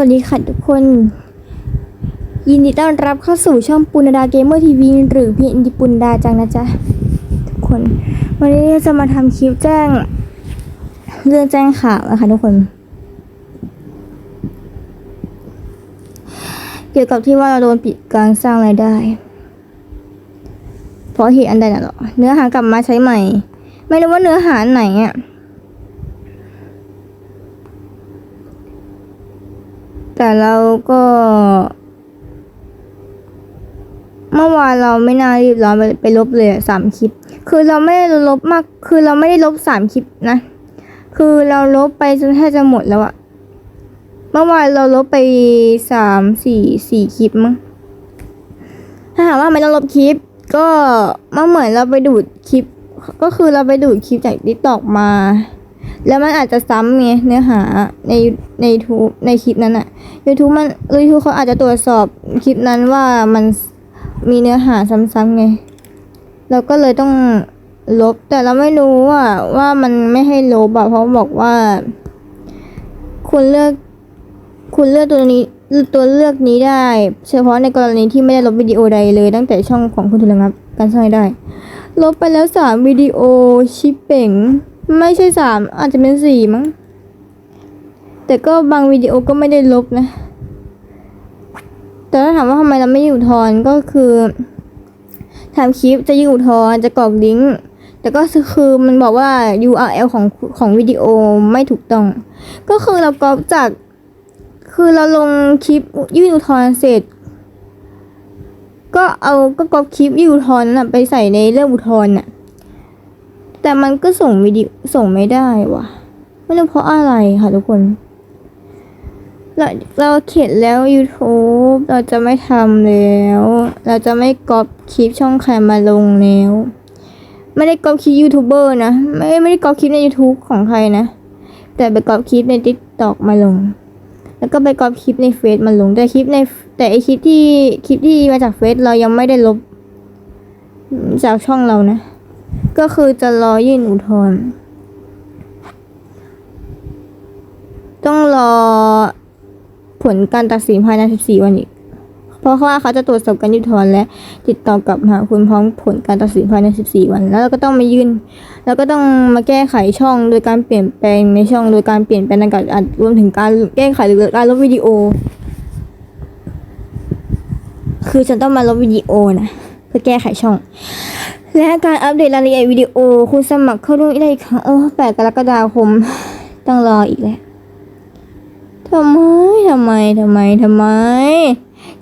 วัสดีค่ะทุกคน ยินดีต้อนรับเข้าสู่ช่องปุณดาเกมเมอร์ทีวีหรือพี่อินดิปุณดาจังนะจ๊ะ ทุกคน วันนี้จะมาทำคลิปแจ้ง เรื่องแจ้งข่าวนะคะทุกคน เกี่ยวกับที่ว่าเราโดนปิดการสร้างรายได้ เพราะเหตุอันใดน่ะหรอเนื้อหากลับมาใช้ใหม่ ไม่รู้ว่าเนื้อหาไหนอะ แต่เราก็ เมื่อวานเราไม่น่ารีบร้อนไปไปลบเลยสามคลิป คือเราไม่ได้ลบมาก คือเราไม่ได้ลบสามคลิปนะ คือเราลบไปจนแทบจะหมดแล้วอะเมื่อวานเราลบไปสามสี่สี่คลิปมั้งถ้าถามว่าไม่ต้องลบคลิป ก็มันเหมือนเราไปดูดคลิป ก็คือเราไปดูดคลิปจากดิตอกมา แล้วมันอาจจะซ้ำไงเนื้อหาในในทูในคลิปนั้นอะ YouTube มัน YouTube เขาอาจจะตรวจสอบคลิปนั้นว่ามันมีเนื้อหาซ้ำๆไง เราก็เลยต้องลบแต่เราไม่รู้ว่าว่ามันไม่ให้ลบอะเพราะบอกว่า คุณเลือก คุณเลือกตัวนี้ตัวเลือกนี้ได้ เฉพาะในกรณีที่ไม่ได้ลบวิดีโอใดเลย ตั้งแต่ช่องของคุณถูกระงับการสร้างได้ ลบไปแล้วสามวิดีโอชิปเป่ง ไม่ใช่สามอาจจะเป็นสี่มั้ง แต่ก็บางวิดีโอก็ไม่ได้ลบนะ แต่ถ้าถามว่าทำไมเราไม่อยู่ทอนก็คือทำคลิปจะยิงอุทธรณ์จะกรอกลิงก์แต่ก็คือมันบอกว่า URL ของของวิดีโอไม่ถูกต้อง ก็คือเราก๊อปจาก คือเราลงคลิปยื่นอุทธรณ์เสร็จ ก็เอาก็ก๊อปคลิปยื่นอุทธรณ์น่ะไปใส่ในเรื่องอุทธรณ์น่ะ แต่มันก็ส่งวิดีโอส่งไม่ได้ว่ะ ไม่รู้เพราะอะไรค่ะทุกคน เราเราเข็ดแล้ว YouTube เราจะไม่ทำแล้ว เราจะไม่ก๊อปคลิปช่องใครมาลงแล้ว ไม่ได้ก๊อปคลิปยูทูบเบอร์นะ ไม่ไม่ได้ก๊อปคลิปใน YouTube ของใครนะ แต่ไปก๊อปคลิปใน TikTok มาลง แล้วก็ไปก๊อปคลิปในเฟซมาลง แต่คลิปในแต่ไอคลิปที่คลิปที่มาจากเฟซเรายังไม่ได้ลบจากช่องเรานะ ก็คือจะรอยื่นอุทธรณ์ต้องรอผลการตัดสินภายใน 14 วันอีก เพราะว่าเขาจะตรวจสอบการยื่นอุทธรณ์และ ติดต่อกลับหาคุณพร้อมผลการตัดสินภายใน 14 วัน แล้วเราก็ต้องมายื่น แล้วก็ต้องมาแก้ไขช่องโดยการเปลี่ยนแปลงในช่องโดยการเปลี่ยนแปลงในการอัดรวมถึงการแก้ไขหรือการลบวิดีโอ คือฉันต้องมาลบวิดีโอนะเพื่อแก้ไขช่อง และการอัปเดตรายละเอียดวิดีโอ คุณสมัครเข้าร่วมได้อีกครั้งโอ้แปดกรกฎาคมต้องรออีกแล้วทำไมทำไมทำไมทำไม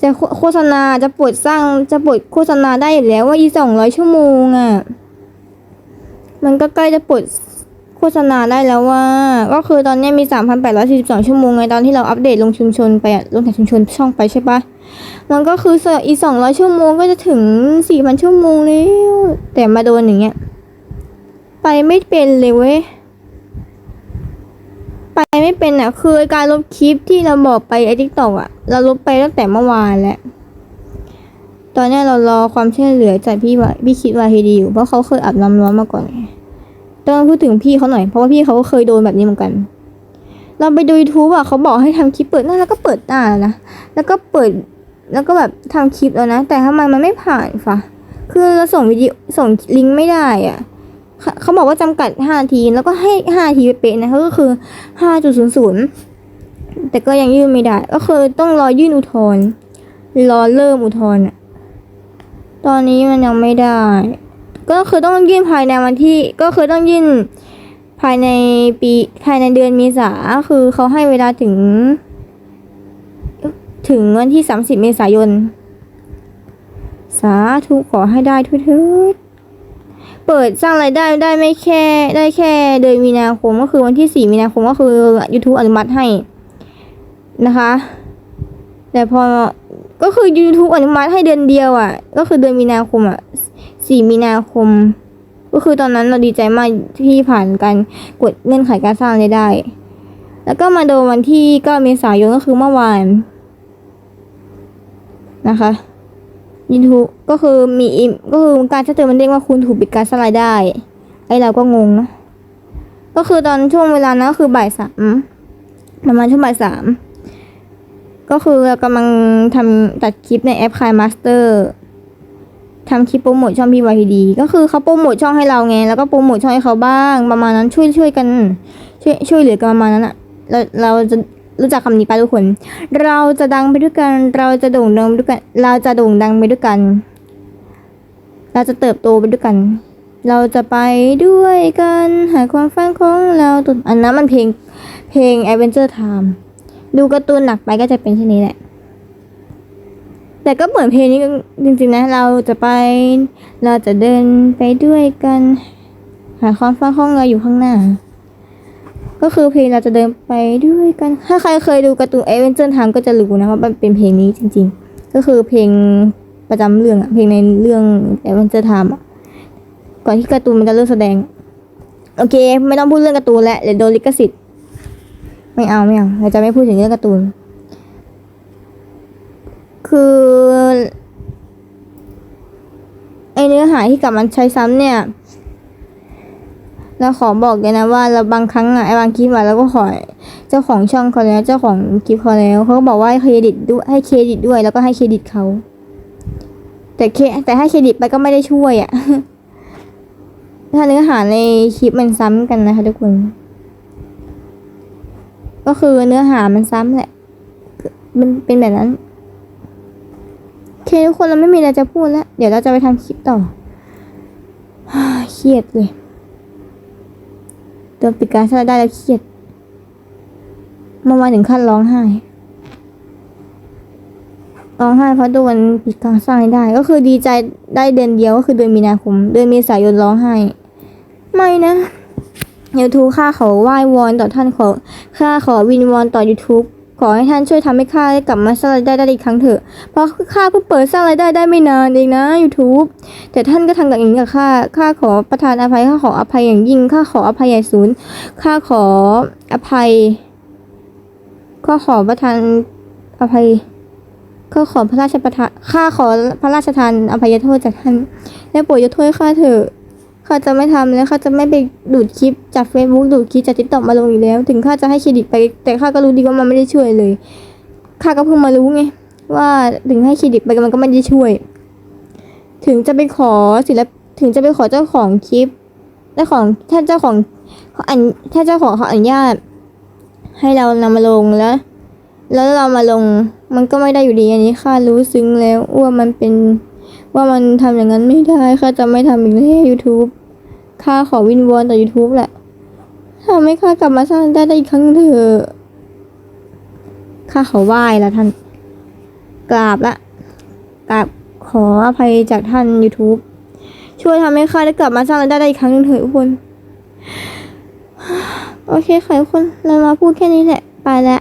จะโฆษณาจะปลดสร้างจะปลดโฆษณาได้แล้วว่าอีสองร้อยชั่วโมงอะ่ะ มันก็ใกล้จะปลด ฆษณาได้แล้วว่า ก็คือตอนนี้มีสามพันแปดร้อยสี่สิบสองชั่วโมงไงตอนที่เราอัปเดตลงชุมชนไปลงแถบชุมชนช่องไปใช่ปะมันก็คือเสอีสองร้อยชั่วโมงก็จะถึงสี่พันชั่วโมงแล้วแต่มาโดนอย่างเงี้ย ไปไม่เป็นเลยเว้ยไปไม่เป็นอะ คือการลบคลิปที่เราบอกไปไอ้ทิกตอกอะ เราลบไปตั้งแต่เมื่อวานแล้วตอนนี้เรารอความช่วยเหลือจากพี่ว่าพี่คิดว่าฮีดีอยู่เพราะเขาเคยอาบน้ำร้อนมาก่อนไง ต้องพูดถึงพี่เขาหน่อยเพราะว่าพี่เขาก็เคยโดนแบบนี้เหมือนกัน เราไปดู YouTube อะเขาบอกให้ทำคลิปเปิดหน้าแล้วก็เปิดหน้าแล้วนะแล้วก็เปิดแล้วก็แบบทำคลิปแล้วนะ แต่ทำไมมันไม่ผ่านฟะคือเราส่งวิดีโอส่งลิงก์ไม่ได้อะเขาบอกว่าจำกัด5นาทีแล้วก็ให้5นาทีเป๊ะนะก็คือ 5.00 แต่ก็ยังยื่นไม่ได้ ก็คือต้องรอยื่นอุทธรณ์รอเริ่มอุทธรณ์อะตอนนี้มันยังไม่ได้ ก็คือต้องยื่นภายในวันที่ก็คือต้องยื่นภายในปีภายในเดือนเมษาคือเขาให้เวลาถึง ถึงวันที่ 30 เมษายน สาธุขอให้ได้ทุกทิศเปิดสร้างรายได้ได้ไม่แค่ได้แค่เดือนมีนาคมก็คือวันที่ 4 มีนาคมก็คือ YouTube อนุมัติให้นะคะ แต่พอก็คือ YouTube อนุมัติให้เดือนเดียวอะ ก็คือเดือนมีนาคมอะ 4มีนาคม ก็คือตอนนั้นเราดีใจมากที่ผ่านการกดเงื่อนไขการสร้างรายได้ แล้วก็มาโดนวันที่9เมษายนก็คือเมื่อวานนะคะยูทูบก็คือมีอิมก็คือการจะเตือนมันเด้งว่าคุณถูกปิดการสไลด์ได้ ไอเราก็งงนะก็คือตอนช่วงเวลานั้นก็คือบ่ายสามประมาณช่วงบ่ายสามก็คือเรากำลังทำตัดคลิปในแอปคายมาสเตอร์ ทำคลิปโปรโมทช่องพี่วายดีก็คือเขาโปรโมทช่องให้เราไง แล้วก็โปรโมทช่องให้เขาบ้าง ประมาณนั้นช่วยช่วยกัน ช่วยช่วยเหลือกันประมาณนั้นอะเราเราจะรู้จักคำนี้ไปทุกคน เราจะดังไปด้วยกัน เราจะโด่งดังไปด้วยกัน เราจะโด่งดังไปด้วยกัน เราจะเติบโตไปด้วยกัน เราจะไปด้วยกัน หาความฝันของเราตุนอันนั้นมันเพลงเพลง Adventure Time ดูการ์ตูนหนักไปก็จะเป็นเช่นนี้แหละ แต่ก็เหมือนเพลงนี้จริงๆนะ เราจะไป เราจะเดินไปด้วยกัน หาความฝันของเราอยู่ข้างหน้า ก็คือเพลงเราจะเดินไปด้วยกัน ถ้าใครเคยดูการ์ตูน Adventure Time ก็จะรู้นะว่ามันเป็นเพลงนี้จริง ๆ ก็คือเพลงประจำเรื่องอะเพลงในเรื่อง Adventure Time อะก่อนที่การ์ตูนมันจะเริ่มแสดง โอเค ไม่ต้องพูดเรื่องการ์ตูนแล้วเดี๋ยวโดนลิขสิทธิ์ ไม่เอาไม่เอาเราจะไม่พูดถึงเรื่องการ์ตูน คือไอเนื้อหาที่กลับมาใช้ซ้ำเนี่ย เราขอบอกเลยนะว่าเราบางครั้งอะไอบางคลิปอะเราก็ขอเจ้าของช่องเขาแล้วเจ้าของคลิปเขาแล้วเขาก็บอกว่าให้เครดิตด้วยให้เครดิตด้วย แล้วก็ให้เครดิตเขาแต่เคแต่ให้เครดิตไปก็ไม่ได้ช่วยอะถ้าเนื้อหาในคลิปมันซ้ำกันนะคะทุกคน ก็คือเนื้อหามันซ้ำแหละ มันเป็นแบบนั้น เคทุกคนเราไม่มีอะไรจะพูดแล้ว เดี๋ยวเราจะไปทำคลิปต่อเครียดเลยโดนปิดการสร้างได้แล้วเครียดเมื่อวานถึงขั้นร้องไห้ร้องไห้เพราะโดนปิดการสร้างได้ ก็คือดีใจได้เดือนเดียวก็คือเดือนมีนาคม เดือนเมษายนร้องไห้ ไม่นะ YouTube ข้าขอไหว้วอนต่อท่านขอข้าขอวินวอนต่อ YouTube อให้ท่านช่วยทำให้ข้าได้กลับมาสร้างรายได้ได้อีกครั้งเถอะ เพราะข้าเพิ่งเปิดสร้างรายได้ได้ไม่นานเองนะ YouTube แต่ท่านก็ทำกับอย่างนี้กับข้า ข้าขอประทานอภัย ข้าขออภัยอย่างยิ่ง ข้าขออภัยใหญ่ศูนย์ ข้าขออภัย ข้าขอประทานอภัยข้าขอพระราชประทาน ข้าขอพระราชทานอภัยโทษจากท่าน และโปรดยกโทษให้ข้าเถอะ ข้าจะไม่ทำแล้วข้าจะไม่ไปดูดคลิปจาก Facebook ดูดคลิปจากทิกตอกมาลงอีกแล้ว ถึงข้าจะให้เครดิตไปแต่ข้าก็รู้ดีว่ามันไม่ได้ช่วยเลยข้าก็เพิ่งมารู้ไงว่าถึงให้เครดิตไปมันก็ไม่ได้ช่วย ถึงจะไปขอศิลปถึงจะไปขอเจ้าของคลิปเจ้าของถ้าเจ้าของเขาอันถ้าเจ้าของเขาอนุญาต ให้เรานำมาลงแล้ว แล้วเรามาลงมันก็ไม่ได้อยู่ดีอันนี้ข้ารู้ซึ้งแล้วว่ามันเป็น ว่ามันทำอย่างนั้นไม่ได้ข้าจะไม่ทำอีกแล้ว YouTube ข้าขอวินวอนต่อ YouTube แหละทำให้ข้ากลับมาสร้างได้ได้อีกครั้งเถอะข้าขอไหว้ละท่าน กราบละกราบขออภัยจากท่าน YouTube ช่วยทำให้ข้าได้กลับมาสร้างรายได้ได้อีกครั้งหนึ่งเถอะทุกคน โอเคค่ะทุกคน เรามาพูดแค่นี้แหละ ไปแล้ว